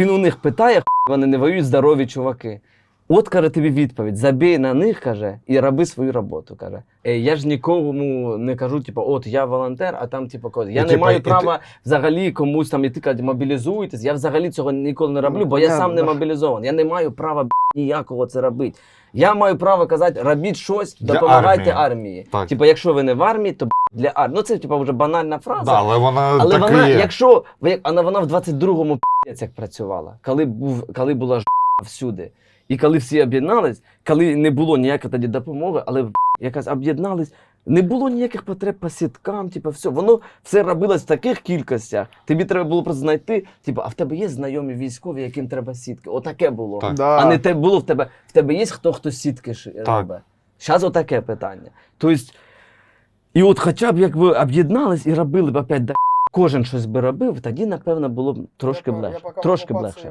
він у них питає, вони не воюють здорові чуваки. От каже тобі відповідь: забій на них, каже, і роби свою роботу. каже. Е, я ж нікому не кажу, типу, от я волонтер, а там, типу, кode. Я і, не типу, маю і ти- права взагалі комусь там іти кажуть, мобілізуйтесь. Я взагалі цього ніколи не роблю, бо я Я- сам не мобілізований. Я не маю права ніякого це робити. Я маю право казати, робіть щось, Для допомагайте армії. армії. Так. Типу, якщо ви не в армії, то для армії. Ну це типа вже банальна фраза. Да, але вона Але так вона, і є. якщо вона, вона в 22-му п'єць як працювала, коли був, коли була ж всюди. І коли всі об'єднались, коли не було ніякої тоді допомоги, але якась об'єднались, не було ніяких потреб по сіткам, типу, все. Воно все робилось в таких кількостях. Тобі треба було просто знайти, типу, а в тебе є знайомі військові, яким треба сітки. Отаке було. Так. Да. А не те було в тебе. В тебе є хто хто сітки робить. Зараз отаке питання. Тобто, і от хоча б якби об'єднались і робили б опять да, кожен щось би робив, тоді, напевно, було б трошки Я по- легше. Трошки б легше.